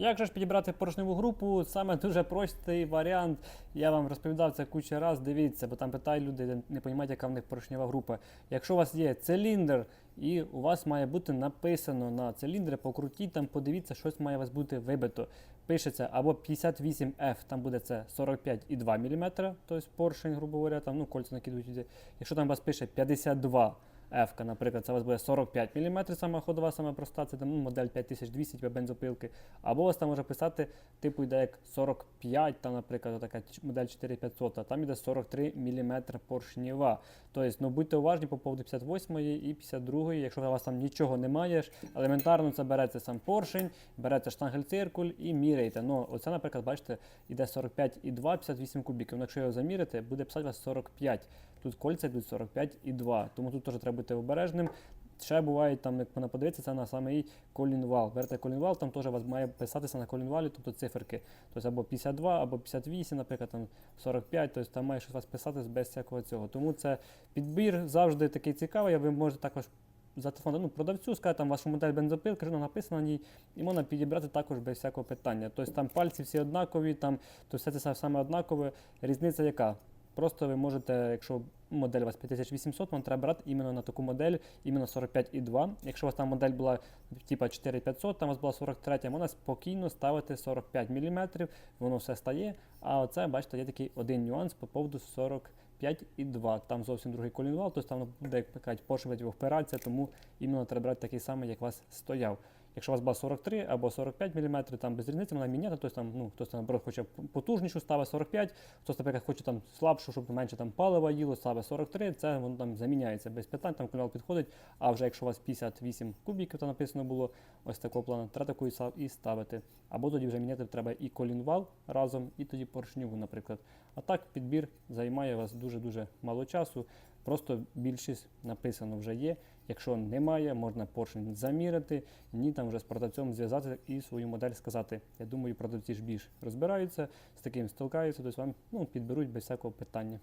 Як же ж підібрати поршневу групу? Саме дуже простий варіант. Я вам розповідав це куча раз. Дивіться, бо там питають люди, не розуміють, яка в них поршнева група. Якщо у вас є циліндр, і у вас має бути написано на циліндрі, покрутіть там, подивіться, щось має у вас бути вибито. Пишеться або 58F, там буде це 45,2 мм, тобто поршень, грубо говоря, там, ну, кольця накидують. Якщо там у вас пише 52 F, наприклад, це у вас буде 45 мм, сама ходова, сама проста, це ну, модель 5200 типу бензопилки. Або у вас там може писати, типу йде як 45, там, наприклад, така модель 4500, а там йде 43 мм поршнєва. Тобто, ну, будьте уважні по поводу 58 і 52, якщо у вас там нічого немає, елементарно це береться сам поршень, береться штангель-циркуль і міряєте. Ну, оце, наприклад, бачите, йде 45,2, 58 кубіків. Ну, якщо його замірити, буде писати у вас 45. Тут кольця йдуть 45,2. Тому тут теж треба бути обережним. Ще буває, там, як вона подивиться, це на самий колінвал. Берете колінвал, там теж у вас має писатися на колінвалі, тобто циферки. Тобто або 52, або 58, наприклад, там 45, тобто там має щось у вас писатись без всякого цього. Тому це підбір завжди такий цікавий, ви можете також зателефонувати ну, продавцю, сказати, там вашу модель бензопилки, що написано на ній, і можна підібрати також без всякого питання. Тобто там пальці всі однакові, там, то все це саме однакове. Різниця яка? Просто ви можете, якщо модель у вас 5800, вам треба брати іменно на таку модель, іменно 45,2. Якщо у вас там модель була типа 4500, там у вас була 43, можна спокійно ставити 45 мм, воно все стає. А оце, бачите, є такий один нюанс по поводу 45,2. Там зовсім другий колінвал, тобто там буде, як кажуть, його впиратися, тому іменно треба брати такий самий, як у вас стояв. Якщо у вас була 43 або 45 мм, там без різниці вона міняти, тобто там, ну, хтось там наоборот хоче потужнішу, ставить 45, хтось, наприклад, хоче там слабшу, щоб менше там палива їло, ставить 43, це воно там заміняється без питань, там канал підходить. А вже якщо у вас 58 кубіків, то написано було ось такого плану, треба таку і ставити. Або тоді вже міняти треба і колінвал разом, і тоді поршневу, наприклад. А так підбір займає у вас дуже-дуже мало часу. Просто більшість написано вже є. Якщо немає, можна поршень заміряти, ні там вже з продавцем зв'язати і свою модель сказати. Я думаю, продавці ж більш розбираються, з таким столкаються, тобто вам ну, підберуть без всякого питання.